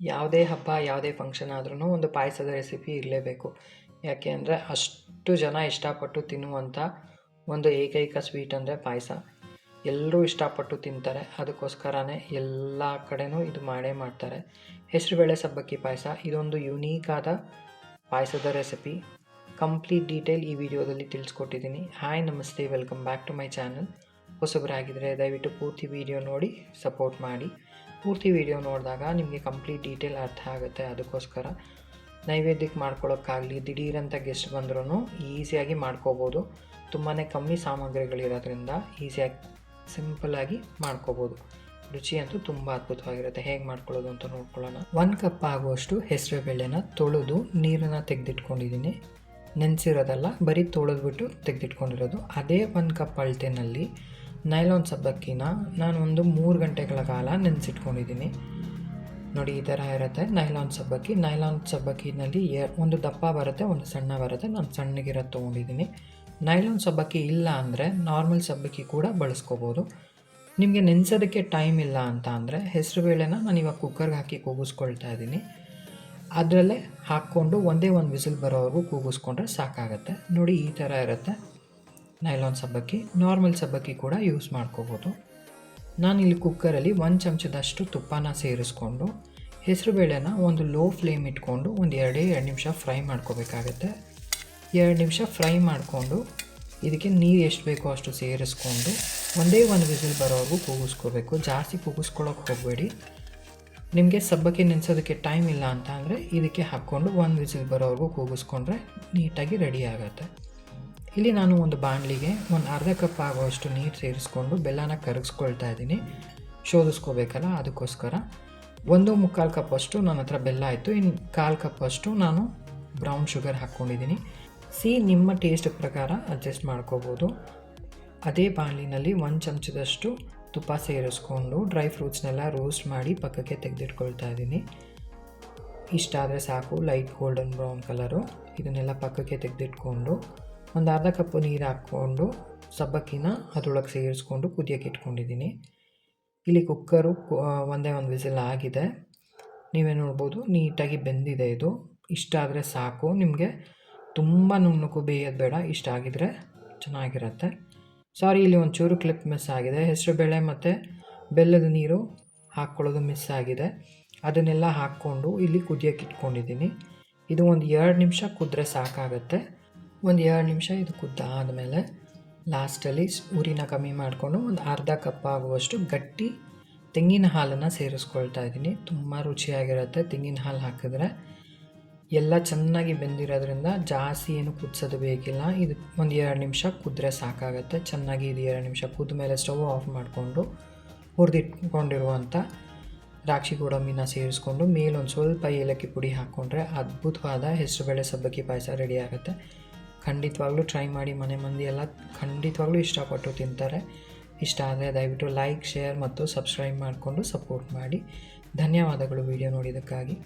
ಯಾವುದೇ ಹಬ್ಬ, ಯಾವುದೇ ಫಂಕ್ಷನ್ ಆದ್ರೂ ಒಂದು ಪಾಯಸದ ರೆಸಿಪಿ ಇರಲೇಬೇಕು. ಯಾಕೆ ಅಂದರೆ ಅಷ್ಟು ಜನ ಇಷ್ಟಪಟ್ಟು ತಿನ್ನುವಂಥ ಒಂದು ಏಕೈಕ ಸ್ವೀಟ್ ಅಂದರೆ ಪಾಯಸ. ಎಲ್ಲರೂ ಇಷ್ಟಪಟ್ಟು ತಿಂತಾರೆ. ಅದಕ್ಕೋಸ್ಕರನೇ ಎಲ್ಲ ಕಡೆನೂ ಇದು ಮಾಡೇ ಮಾಡ್ತಾರೆ. ಹೆಸರುಬೇಳೆ ಸಬ್ಬಕ್ಕಿ ಪಾಯಸ, ಇದೊಂದು ಯುನೀಕಾದ ಪಾಯಸದ ರೆಸಿಪಿ ಕಂಪ್ಲೀಟ್ ಡೀಟೇಲ್ ಈ ವಿಡಿಯೋದಲ್ಲಿ ತಿಳಿಸ್ಕೊಟ್ಟಿದ್ದೀನಿ. ಹಾಯ್ ನಮಸ್ತೆ welcome back to my channel ಹೊಸಬರಾಗಿದ್ದರೆ ದಯವಿಟ್ಟು ಪೂರ್ತಿ ವಿಡಿಯೋ ನೋಡಿ ಸಪೋರ್ಟ್ ಮಾಡಿ. ಪೂರ್ತಿ ವಿಡಿಯೋ ನೋಡಿದಾಗ ನಿಮಗೆ ಕಂಪ್ಲೀಟ್ ಡೀಟೇಲ್ ಅರ್ಥ ಆಗುತ್ತೆ ಅದಕ್ಕೋಸ್ಕರ. ನೈವೇದ್ಯಕ್ಕೆ ಮಾಡ್ಕೊಳ್ಳೋಕ್ಕಾಗಲಿ ದಿಢೀರಂತ ಗೆಸ್ಟ್ ಬಂದ್ರೂ ಈಸಿಯಾಗಿ ಮಾಡ್ಕೋಬೋದು. ತುಂಬಾ ಕಮ್ಮಿ ಸಾಮಗ್ರಿಗಳಿರೋದ್ರಿಂದ ಈಸಿಯಾಗಿ ಸಿಂಪಲ್ಲಾಗಿ ಮಾಡ್ಕೋಬೋದು. ರುಚಿ ಅಂತೂ ತುಂಬ ಅದ್ಭುತವಾಗಿರುತ್ತೆ. ಹೇಗೆ ಮಾಡ್ಕೊಳ್ಳೋದು ಅಂತ ನೋಡ್ಕೊಳ್ಳೋಣ. ಒಂದು ಕಪ್ ಆಗುವಷ್ಟು ಹೆಸರು ಬೇಳೆನ ತೊಳೆದು ನೀರನ್ನು ತೆಗೆದಿಟ್ಕೊಂಡಿದ್ದೀನಿ. ನೆನೆಸಿರೋದಲ್ಲ, ಬರೀ ತೊಳೆದ್ಬಿಟ್ಟು ತೆಗೆದಿಟ್ಕೊಂಡಿರೋದು. ಅದೇ ಒಂದು ಕಪ್ ಅಳತೆನಲ್ಲಿ ನೈಲಾನ್ ಸಬ್ಬಕ್ಕಿನ ನಾನು ಒಂದು ಮೂರು ಗಂಟೆಗಳ ಕಾಲ ನೆನೆಸಿಟ್ಕೊಂಡಿದ್ದೀನಿ. ನೋಡಿ, ಈ ಥರ ಇರುತ್ತೆ ನೈಲಾನ್ ಸಬ್ಬಕ್ಕಿ. ನೈಲಾನ್ ಸಬ್ಬಕ್ಕಿನಲ್ಲಿ ಒಂದು ದಪ್ಪ ಬರುತ್ತೆ, ಒಂದು ಸಣ್ಣ ಬರುತ್ತೆ. ನಾನು ಸಣ್ಣಗಿರೋದು ತೊಗೊಂಡಿದ್ದೀನಿ. ನೈಲಾನ್ ಸಬ್ಬಕ್ಕಿ ಇಲ್ಲ ಅಂದರೆ ನಾರ್ಮಲ್ ಸಬ್ಬಕ್ಕಿ ಕೂಡ ಬಳಸ್ಕೋಬೋದು. ನಿಮಗೆ ನೆನೆಸೋದಕ್ಕೆ ಟೈಮ್ ಇಲ್ಲ ಅಂತ ಅಂದರೆ ಹೆಸರುಬೇಳೆನ ನಾನು ಇವಾಗ ಕುಕ್ಕರ್ಗೆ ಹಾಕಿ ಕೂಗಿಸ್ಕೊಳ್ತಾ ಇದ್ದೀನಿ. ಅದರಲ್ಲೇ ಹಾಕ್ಕೊಂಡು ಒಂದೇ ಒಂದು ವಿಸಿಲ್ ಬರೋವರೆಗೂ ಕೂಗಿಸ್ಕೊಂಡ್ರೆ ಸಾಕಾಗುತ್ತೆ. ನೋಡಿ, ಈ ಥರ ಇರುತ್ತೆ. ನೈಲಾನ್ ಸಬ್ಬಕ್ಕಿ, ನಾರ್ಮಲ್ ಸಬ್ಬಕ್ಕಿ ಕೂಡ ಯೂಸ್ ಮಾಡ್ಕೋಬೋದು. ನಾನು ಇಲ್ಲಿ ಕುಕ್ಕರಲ್ಲಿ ಒಂದು ಚಮಚದಷ್ಟು ತುಪ್ಪನ ಸೇರಿಸ್ಕೊಂಡು ಹೆಸರುಬೇಳೆನ ಒಂದು ಲೋ ಫ್ಲೇಮ್ ಇಟ್ಕೊಂಡು ಒಂದು ಎರಡೇ, ಎರಡು ನಿಮಿಷ ಫ್ರೈ ಮಾಡ್ಕೋಬೇಕಾಗತ್ತೆ. ಎರಡು ನಿಮಿಷ ಫ್ರೈ ಮಾಡಿಕೊಂಡು, ಇದಕ್ಕೆ ನೀರು ಎಷ್ಟು ಬೇಕೋ ಅಷ್ಟು ಸೇರಿಸ್ಕೊಂಡು, ಒಂದೇ ಒಂದು ವಿಸಿಲ್ ಬರೋವರೆಗೂ ಕೂಗಿಸ್ಕೋಬೇಕು. ಜಾಸ್ತಿ ಕೂಗಿಸ್ಕೊಳ್ಳೋಕೆ ಹೋಗಬೇಡಿ. ನಿಮಗೆ ಸಬ್ಬಕ್ಕಿ ನೆನೆಸೋದಕ್ಕೆ ಟೈಮ್ ಇಲ್ಲ ಅಂತ ಅಂದರೆ ಇದಕ್ಕೆ ಹಾಕ್ಕೊಂಡು ಒಂದು ವಿಸಿಲ್ ಬರೋವರೆಗೂ ಕೂಗಿಸ್ಕೊಂಡ್ರೆ ನೀಟಾಗಿ ರೆಡಿ ಆಗುತ್ತೆ. ಇಲ್ಲಿ ನಾನು ಒಂದು ಬಾಣಲಿಗೆ ಒಂದು ಅರ್ಧ ಕಪ್ ಆಗುವಷ್ಟು ನೀರು ಸೇರಿಸ್ಕೊಂಡು ಬೆಲ್ಲನ ಕರಗಿಸ್ಕೊಳ್ತಾ ಇದ್ದೀನಿ. ಶೋಧಿಸ್ಕೋಬೇಕಲ್ಲ, ಅದಕ್ಕೋಸ್ಕರ. ಒಂದು ಮುಕ್ಕಾಲು ಕಪ್ಪಷ್ಟು ನನ್ನ ಹತ್ರ ಬೆಲ್ಲ ಆಯಿತು. ಇನ್ನು ಕಾಲು ಕಪ್ಪಷ್ಟು ನಾನು ಬ್ರೌನ್ ಶುಗರ್ ಹಾಕ್ಕೊಂಡಿದ್ದೀನಿ. ಸಿ, ನಿಮ್ಮ ಟೇಸ್ಟ್ ಪ್ರಕಾರ ಅಡ್ಜಸ್ಟ್ ಮಾಡ್ಕೋಬೋದು. ಅದೇ ಬಾಣಲಿನಲ್ಲಿ ಒಂದು ಚಮಚದಷ್ಟು ತುಪ್ಪ ಸೇರಿಸ್ಕೊಂಡು ಡ್ರೈ ಫ್ರೂಟ್ಸ್ನೆಲ್ಲ ರೋಸ್ಟ್ ಮಾಡಿ ಪಕ್ಕಕ್ಕೆ ತೆಗೆದಿಟ್ಕೊಳ್ತಾ ಇದ್ದೀನಿ. ಇಷ್ಟ ಆದರೆ ಸಾಕು, ಲೈಟ್ ಗೋಲ್ಡನ್ ಬ್ರೌನ್ ಕಲರು. ಇದನ್ನೆಲ್ಲ ಪಕ್ಕಕ್ಕೆ ತೆಗೆದಿಟ್ಕೊಂಡು ಒಂದು ಅರ್ಧ ಕಪ್ಪು ನೀರು ಹಾಕ್ಕೊಂಡು ಸಬ್ಬಕ್ಕಿನ ಅದರೊಳಗೆ ಸೇರಿಸ್ಕೊಂಡು ಕುದಿಯೋಕೆ ಇಟ್ಕೊಂಡಿದ್ದೀನಿ. ಇಲ್ಲಿ ಕುಕ್ಕರು ಒಂದೇ ಒಂದು ವಿಸಿಲ್ ಆಗಿದೆ. ನೀವೇ ನೋಡ್ಬೋದು, ನೀಟಾಗಿ ಬೆಂದಿದೆ ಇದು. ಇಷ್ಟ ಆದರೆ ಸಾಕು. ನಿಮಗೆ ತುಂಬ ನುಣ್ಣಗೂ ಬೇಯೋದು ಬೇಡ, ಇಷ್ಟ ಆಗಿದರೆ ಚೆನ್ನಾಗಿರುತ್ತೆ. ಸಾರಿ ಇಲ್ಲಿ ಒಂಚೂರು ಕ್ಲಿಪ್ ಮಿಸ್ ಆಗಿದೆ. ಹೆಸರುಬೇಳೆ ಮತ್ತು ಬೆಲ್ಲದ ನೀರು ಹಾಕ್ಕೊಳ್ಳೋದು ಮಿಸ್ ಆಗಿದೆ. ಅದನ್ನೆಲ್ಲ ಹಾಕ್ಕೊಂಡು ಇಲ್ಲಿ ಕುದಿಯೋಕೆ ಇಟ್ಕೊಂಡಿದ್ದೀನಿ. ಇದು ಒಂದು ಎರಡು ನಿಮಿಷ ಕುದ್ರೆ ಸಾಕಾಗುತ್ತೆ. ಒಂದು ಎರಡು ನಿಮಿಷ ಇದು ಕುದ್ದ ಆದಮೇಲೆ ಲಾಸ್ಟಲ್ಲಿ ಉರಿನ ಕಮ್ಮಿ ಮಾಡಿಕೊಂಡು ಒಂದು ಅರ್ಧ ಕಪ್ ಆಗುವಷ್ಟು ಗಟ್ಟಿ ತೆಂಗಿನ ಹಾಲನ್ನು ಸೇರಿಸ್ಕೊಳ್ತಾ ಇದ್ದೀನಿ. ತುಂಬ ರುಚಿಯಾಗಿರುತ್ತೆ ತೆಂಗಿನ ಹಾಲು ಹಾಕಿದ್ರೆ. ಎಲ್ಲ ಚೆನ್ನಾಗಿ ಬೆಂದಿರೋದ್ರಿಂದ ಜಾಸ್ತಿ ಏನು ಕುದಿಸೋದು ಬೇಕಿಲ್ಲ. ಇದು ಒಂದು ಎರಡು ನಿಮಿಷ ಕುದ್ರೆ ಸಾಕಾಗುತ್ತೆ. ಚೆನ್ನಾಗಿ ಇದು ಎರಡು ನಿಮಿಷ ಕುದ್ದ ಮೇಲೆ ಸ್ಟವ್ ಆಫ್ ಮಾಡಿಕೊಂಡು ಹುರಿದಿಟ್ಕೊಂಡಿರುವಂಥ ದ್ರಾಕ್ಷಿ ಗೋಡಂಬಿನ ಸೇರಿಸ್ಕೊಂಡು ಮೇಲೊಂದು ಸ್ವಲ್ಪ ಏಲಕ್ಕಿ ಪುಡಿ ಹಾಕ್ಕೊಂಡ್ರೆ ಅದ್ಭುತವಾದ ಹೆಸರುಬೇಳೆ ಸಬ್ಬಕ್ಕಿ ಪಾಯಸ ರೆಡಿ ಆಗುತ್ತೆ. ಖಂಡಿತವಾಗ್ಲೂ ಟ್ರೈ ಮಾಡಿ ಮನೆ ಮಂದಿ ಎಲ್ಲ ಖಂಡಿತವಾಗ್ಲೂ ಇಷ್ಟಪಟ್ಟು ತಿಂತಾರೆ. ಇಷ್ಟ ಆದರೆ ದಯವಿಟ್ಟು ಲೈಕ್ ಶೇರ್ ಮತ್ತು ಸಬ್ಸ್ಕ್ರೈಬ್ ಮಾಡಿಕೊಂಡು ಸಪೋರ್ಟ್ ಮಾಡಿ. ಧನ್ಯವಾದಗಳು ವಿಡಿಯೋ ನೋಡಿದ್ದಕ್ಕಾಗಿ.